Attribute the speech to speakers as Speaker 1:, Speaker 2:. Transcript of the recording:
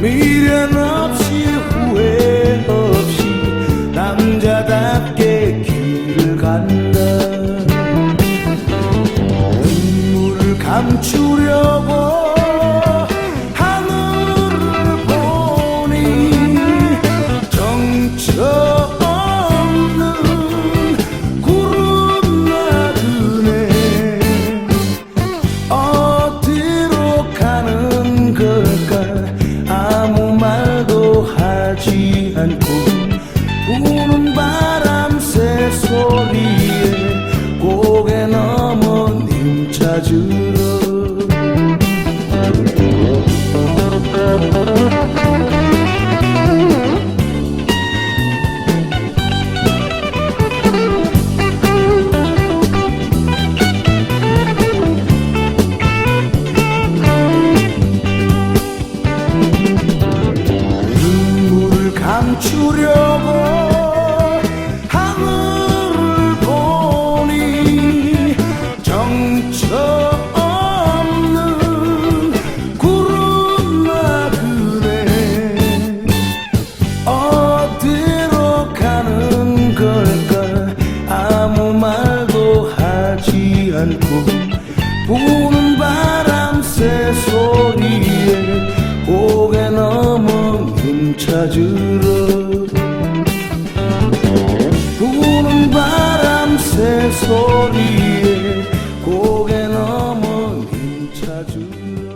Speaker 1: 미련 없이 후회 없이 남자답게 길을 간다. 눈물을 감추 않고 부는 바람 새 소리에 고개 넘어 님 찾으 감추려고 하늘을 보니 정처 없는 구름 나 그네 어디로 가는 걸까? 아무 말도 하지 않고 님 찾으러 부는 바람 새 소리에 고개 넘어 님 찾으러